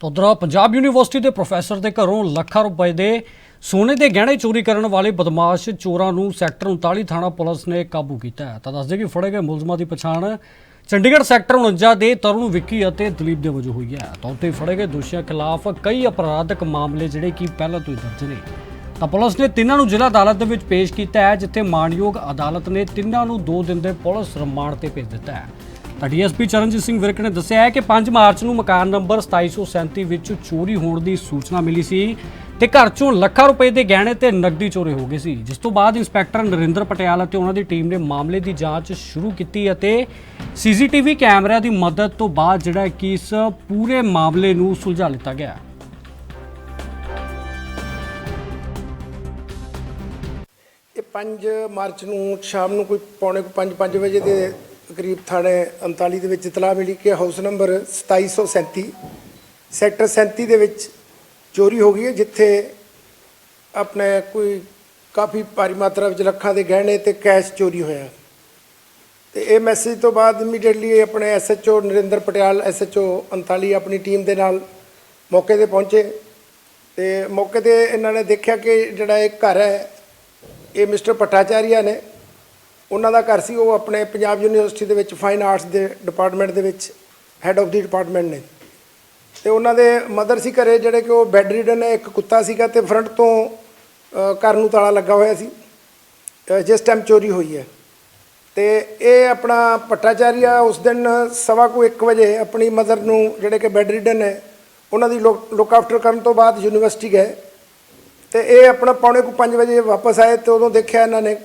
ਤਾਂ ਉੱਧਰ ਪੰਜਾਬ ਯੂਨੀਵਰਸਿਟੀ ਦੇ ਪ੍ਰੋਫੈਸਰ ਦੇ ਘਰੋਂ ਲੱਖਾਂ ਰੁਪਏ ਦੇ ਸੋਨੇ ਦੇ ਗਹਿਣੇ ਚੋਰੀ ਕਰਨ ਵਾਲੇ ਬਦਮਾਸ਼ ਚੋਰਾਂ ਨੂੰ ਸੈਕਟਰ 39 ਥਾਣਾ ਪੁਲਿਸ ਨੇ ਕਾਬੂ ਕੀਤਾ ਹੈ। ਤਾਂ ਦੱਸਦੇ ਕਿ ਫੜੇ ਗਏ ਮੁਲਜ਼ਮਾਂ ਦੀ ਪਛਾਣ ਚੰਡੀਗੜ੍ਹ ਸੈਕਟਰ 49 ਦੇ ਤਰੁਣ ਵਿੱਕੀ ਅਤੇ ਦਲੀਪ ਦੇ ਵਜੋਂ ਹੋਈ ਹੈ। ਤਾਂ ਉੱਤੇ ਫੜੇ ਗਏ ਦੋਸ਼ੀਆਂ ਖਿਲਾਫ ਕਈ ਅਪਰਾਧਕ ਮਾਮਲੇ ਜਿਹੜੇ ਕਿ ਪਹਿਲਾਂ ਤੋਂ ਹੀ ਦਰਜ ਨੇ। ਤਾਂ ਪੁਲਿਸ ਨੇ ਤਿੰਨਾਂ ਨੂੰ ਜ਼ਿਲ੍ਹਾ ਅਦਾਲਤ ਦੇ ਵਿੱਚ ਪੇਸ਼ ਕੀਤਾ ਹੈ, ਜਿੱਥੇ ਮਾਣਯੋਗ ਅਦਾਲਤ ਨੇ ਤਿੰਨਾਂ ਨੂੰ 2 ਦਿਨ ਦੇ ਪੁਲਿਸ ਰਿਮਾਂਡ ਤੇ ਭੇਜ ਦਿੱਤਾ ਹੈ। ਤਾਂ ਡੀਐਸਪੀ ਚਰਨਜੀਤ ਸਿੰਘ ਵਿਰਕ ਨੇ ਦੱਸਿਆ ਹੈ ਕਿ 5 ਮਾਰਚ ਨੂੰ ਮਕਾਨ ਨੰਬਰ 2737 ਵਿੱਚ ਚੋਰੀ ਹੋਣ ਦੀ ਸੂਚਨਾ ਮਿਲੀ ਸੀ ਤੇ ਘਰ ਚੋਂ ਲੱਖਾਂ ਰੁਪਏ ਦੇ ਗਹਿਣੇ ਤੇ ਨਕਦੀ ਚੋਰੀ ਹੋ ਗਈ ਸੀ, ਜਿਸ ਤੋਂ ਬਾਅਦ ਇੰਸਪੈਕਟਰ ਨਰਿੰਦਰ ਪਟਿਆਲ ਅਤੇ ਉਹਨਾਂ ਦੀ ਟੀਮ ਨੇ ਮਾਮਲੇ ਦੀ ਜਾਂਚ ਸ਼ੁਰੂ ਕੀਤੀ ਅਤੇ ਸੀਸੀਟੀਵੀ ਕੈਮਰਿਆਂ ਦੀ ਮਦਦ ਤੋਂ ਬਾਅਦ ਜਿਹੜਾ ਕਿ ਇਸ ਪੂਰੇ ਮਾਮਲੇ ਨੂੰ ਸੁਲਝਾ ਲਿੱਤਾ ਗਿਆ ਇਹ 5 ਮਾਰਚ ਨੂੰ ਸ਼ਾਮ ਨੂੰ ਕੋਈ ਪੌਣੇ 5-5 ਵਜੇ ਦੇ ਕਰੀਬ ਥਾਣੇ 39 ਦੇ ਵਿੱਚ ਇਤਲਾਹ ਮਿਲੀ ਕਿ ਹਾਊਸ ਨੰਬਰ 2737 ਸੈਕਟਰ 37 ਦੇ ਵਿੱਚ ਚੋਰੀ ਹੋ ਗਈ ਹੈ, ਜਿੱਥੇ ਆਪਣੇ ਕੋਈ ਕਾਫੀ ਭਾਰੀ ਮਾਤਰਾ ਵਿੱਚ ਲੱਖਾਂ ਦੇ ਗਹਿਣੇ ਤੇ ਕੈਸ਼ ਚੋਰੀ ਹੋਇਆ। ਤੇ ਇਹ ਮੈਸੇਜ ਤੋਂ ਬਾਅਦ ਇਮੀਡੀਏਟਲੀ ਆਪਣੇ ਐਸਐਚਓ ਨਰਿੰਦਰ ਪਟਿਆਲ ਐਸਐਚਓ 39 ਆਪਣੀ ਟੀਮ ਦੇ ਨਾਲ ਮੌਕੇ ਤੇ ਪਹੁੰਚੇ। ਤੇ ਮੌਕੇ ਤੇ ਇਹਨਾਂ ਨੇ ਦੇਖਿਆ ਕਿ ਜਿਹੜਾ ਇਹ ਘਰ ਹੈ, ਇਹ ਮਿਸਟਰ ਭੱਟਾਚਾਰੀਆ ਨੇ। ਉਹਨਾਂ ਦਾ ਘਰ ਸੀ, ਉਹ ਆਪਣੇ ਪੰਜਾਬ ਯੂਨੀਵਰਸਿਟੀ ਦੇ ਵਿੱਚ ਫਾਈਨ ਆਰਟਸ ਦੇ ਡਿਪਾਰਟਮੈਂਟ ਦੇ ਵਿੱਚ ਹੈੱਡ ਆਫ ਦੀ ਡਿਪਾਰਟਮੈਂਟ ਨੇ। ਤੇ ਉਹਨਾਂ ਦੇ ਮਦਰ ਸੀ ਘਰੇ, ਜਿਹੜੇ ਕਿ ਉਹ ਬੈੱਡ ਰੀਡਨ ਹੈ, ਇੱਕ ਕੁੱਤਾ ਸੀਗਾ ਤੇ ਫਰੰਟ ਤੋਂ ਘਰ ਨੂੰ ਤਾਲਾ ਲੱਗਾ ਹੋਇਆ ਸੀ। ਜਿਸ ਟਾਈਮ ਚੋਰੀ ਹੋਈ ਹੈ। ਤੇ ਇਹ ਆਪਣਾ ਭੱਟਾਚਾਰੀਆ ਉਸ ਦਿਨ ਸਵਾ ਕੁ 1 ਵਜੇ ਆਪਣੀ ਮਦਰ ਨੂੰ, ਜਿਹੜੇ ਕਿ ਬੈੱਡ ਰੀਡਨ ਹੈ, ਉਹਨਾਂ ਦੀ ਲੁੱਕ ਆਫਟਰ ਕਰਨ ਤੋਂ ਬਾਅਦ ਯੂਨੀਵਰਸਿਟੀ ਗਏ। ਤੇ ਇਹ ਆਪਣਾ ਪੌਣੇ ਕੁ 5 ਵਜੇ ਵਾਪਸ ਆਏ ਤੇ ਉਦੋਂ ਦੇਖਿਆ ਇਹਨਾਂ ਨੇ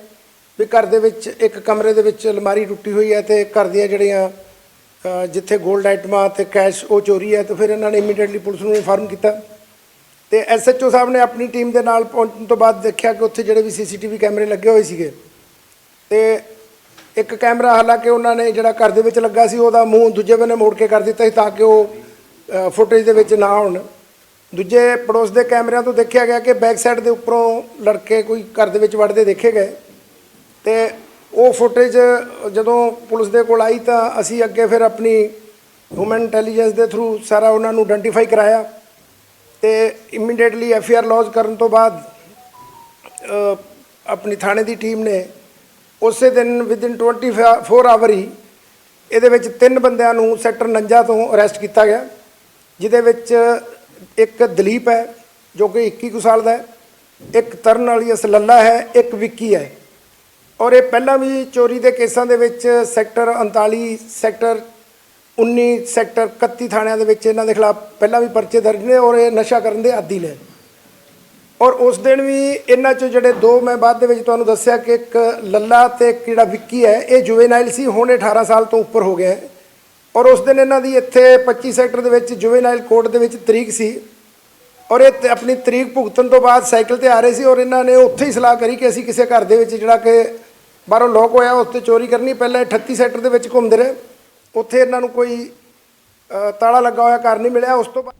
ਵੀ ਘਰ ਦੇ ਵਿੱਚ, ਇੱਕ ਕਮਰੇ ਦੇ ਵਿੱਚ ਅਲਮਾਰੀ ਟੁੱਟੀ ਹੋਈ ਹੈ ਤੇ ਘਰ ਦੀਆਂ ਜਿਹੜੀਆਂ ਜਿੱਥੇ 골ਡ ਆਈਟਮਾਂ ਤੇ ਕੈਸ਼ ਉਹ ਚੋਰੀ ਹੈ ਤੇ ਫਿਰ ਇਹਨਾਂ ਨੇ ਇਮੀਡੀਏਟਲੀ ਪੁਲਿਸ ਨੂੰ ਇਨਫਾਰਮ ਕੀਤਾ। ਤੇ ਐਸਐਚਓ ਸਾਹਿਬ ਨੇ ਆਪਣੀ ਟੀਮ ਦੇ ਨਾਲ ਪਹੁੰਚਣ ਤੋਂ ਬਾਅਦ ਦੇਖਿਆ ਕਿ ਉੱਥੇ ਜਿਹੜੇ ਵੀ ਸੀਸੀਟੀਵੀ ਕੈਮਰੇ ਲੱਗੇ ਹੋਏ ਸੀਗੇ। ਤੇ ਇੱਕ ਕੈਮਰਾ ਹਾਲਾਂਕਿ ਉਹਨਾਂ ਨੇ ਜਿਹੜਾ ਘਰ ਦੇ ਵਿੱਚ ਲੱਗਾ ਸੀ, ਉਹਦਾ ਮੂੰਹ ਦੂਜੇ ਬੰਨੇ ਮੋੜ ਕੇ ਕਰ ਦਿੱਤਾ ਸੀ ਤਾਂ ਕਿ ਉਹ ਫੁਟੇਜ ਦੇ ਵਿੱਚ ਨਾ ਆਉਣ। ਦੂਜੇ ਪੜੋਸ ਦੇ ਕੈਮਰਿਆਂ ਤੋਂ ਦੇਖਿਆ ਗਿਆ ਕਿ ਬੈਕ ਸਾਈਡ ਦੇ ਉੱਪਰੋਂ ਲੜਕੇ ਕੋਈ ਘਰ ਦੇ ਵਿੱਚ ਵੜਦੇ ਦੇਖੇ ਗਏ। ਤੇ ਉਹ ਫੁਟੇਜ ਜਦੋਂ ਪੁਲਿਸ ਦੇ ਕੋਲ ਆਈ ਤਾਂ ਅਸੀਂ ਅੱਗੇ ਫਿਰ ਆਪਣੀ ਹਿਊਮਨ ਇੰਟੈਲੀਜੈਂਸ ਦੇ ਥਰੂ ਸਾਰਾ ਉਹਨਾਂ ਨੂੰ ਆਇਡੈਂਟੀਫਾਈ ਕਰਾਇਆ ਤੇ ਇਮੀਡੀਏਟਲੀ ਐਫ ਆਰ ਲੌਜ ਕਰਨ ਤੋਂ ਬਾਅਦ ਆਪਣੀ ਥਾਣੇ ਦੀ ਟੀਮ ਨੇ ਉਸੇ ਦਿਨ ਵਿਦਿਨ 24 ਆਵਰ ਹੀ ਇਹਦੇ ਵਿੱਚ ਤਿੰਨ ਬੰਦਿਆਂ ਨੂੰ ਸੈਕਟਰ 49 ਤੋਂ ਅਰੈਸਟ ਕੀਤਾ ਗਿਆ, ਜਿਹਦੇ ਵਿੱਚ ਇੱਕ ਦਲੀਪ ਹੈ ਜੋ ਕਿ 21 ਕੁ ਸਾਲ ਦਾ ਹੈ, ਇੱਕ ਤਰਨ ਵਾਲੀ ਅਸਲੱਲਾ ਹੈ, ਇੱਕ ਵਿੱਕੀ ਹੈ। ਔਰ ਇਹ ਪਹਿਲਾਂ ਵੀ ਚੋਰੀ ਦੇ ਕੇਸਾਂ ਦੇ ਵਿੱਚ ਸੈਕਟਰ 39 ਸੈਕਟਰ 19 ਸੈਕਟਰ 31 ਥਾਣਿਆਂ ਦੇ ਵਿੱਚ ਇਹਨਾਂ ਦੇ ਖਿਲਾਫ ਪਹਿਲਾਂ ਵੀ ਪਰਚੇ ਦਰਜ ਨੇ ਔਰ ਇਹ ਨਸ਼ਾ ਕਰਨ ਦੇ ਆਦੀ ਨੇ। ਔਰ ਉਸ ਦਿਨ ਵੀ ਇਹਨਾਂ ਚੋਂ ਜਿਹੜੇ ਦੋ ਮੈਂ ਬਾਅਦ ਦੇ ਵਿੱਚ ਤੁਹਾਨੂੰ ਦੱਸਿਆ ਕਿ ਇੱਕ ਲੱਲਾ ਤੇ ਇੱਕ ਜਿਹੜਾ ਵਿੱਕੀ ਹੈ, ਇਹ ਜੁਵੇਨਾਈਲ ਸੀ, ਹੁਣ ਇਹ 18 ਸਾਲ ਤੋਂ ਉੱਪਰ ਹੋ ਗਿਆ ਔਰ ਉਸ ਦਿਨ ਇਹਨਾਂ ਦੀ ਇੱਥੇ 25 ਸੈਕਟਰ ਦੇ ਵਿੱਚ ਜੁਵੇਨਾਈਲ ਕੋਰਟ ਦੇ ਵਿੱਚ ਤਰੀਕ ਸੀ। ਔਰ ਇਹ ਤੇ ਆਪਣੀ ਤਰੀਕ ਭੁਗਤਣ ਤੋਂ ਬਾਅਦ ਸਾਈਕਲ ਤੇ ਆ ਰਹੇ ਸੀ ਔਰ ਇਹਨਾਂ ਨੇ ਉੱਥੇ ਹੀ ਸਲਾਹ ਕਰੀ ਕਿ ਅਸੀਂ ਕਿਸੇ ਘਰ ਦੇ ਵਿੱਚ ਜਿਹੜਾ ਕਿ ਬਾਹਰੋਂ ਲੋਕ ਹੋਇਆ ਉਸ 'ਤੇ ਚੋਰੀ ਕਰਨੀ, ਪਹਿਲਾਂ ਇਹ 38 ਸੈਕਟਰ ਦੇ ਵਿੱਚ ਘੁੰਮਦੇ ਰਹੇ। ਉੱਥੇ ਇਹਨਾਂ ਨੂੰ ਕੋਈ ਤਾਲਾ ਲੱਗਾ ਹੋਇਆ ਘਰ ਨਹੀਂ ਮਿਲਿਆ, ਉਸ ਤੋਂ ਬਾਅਦ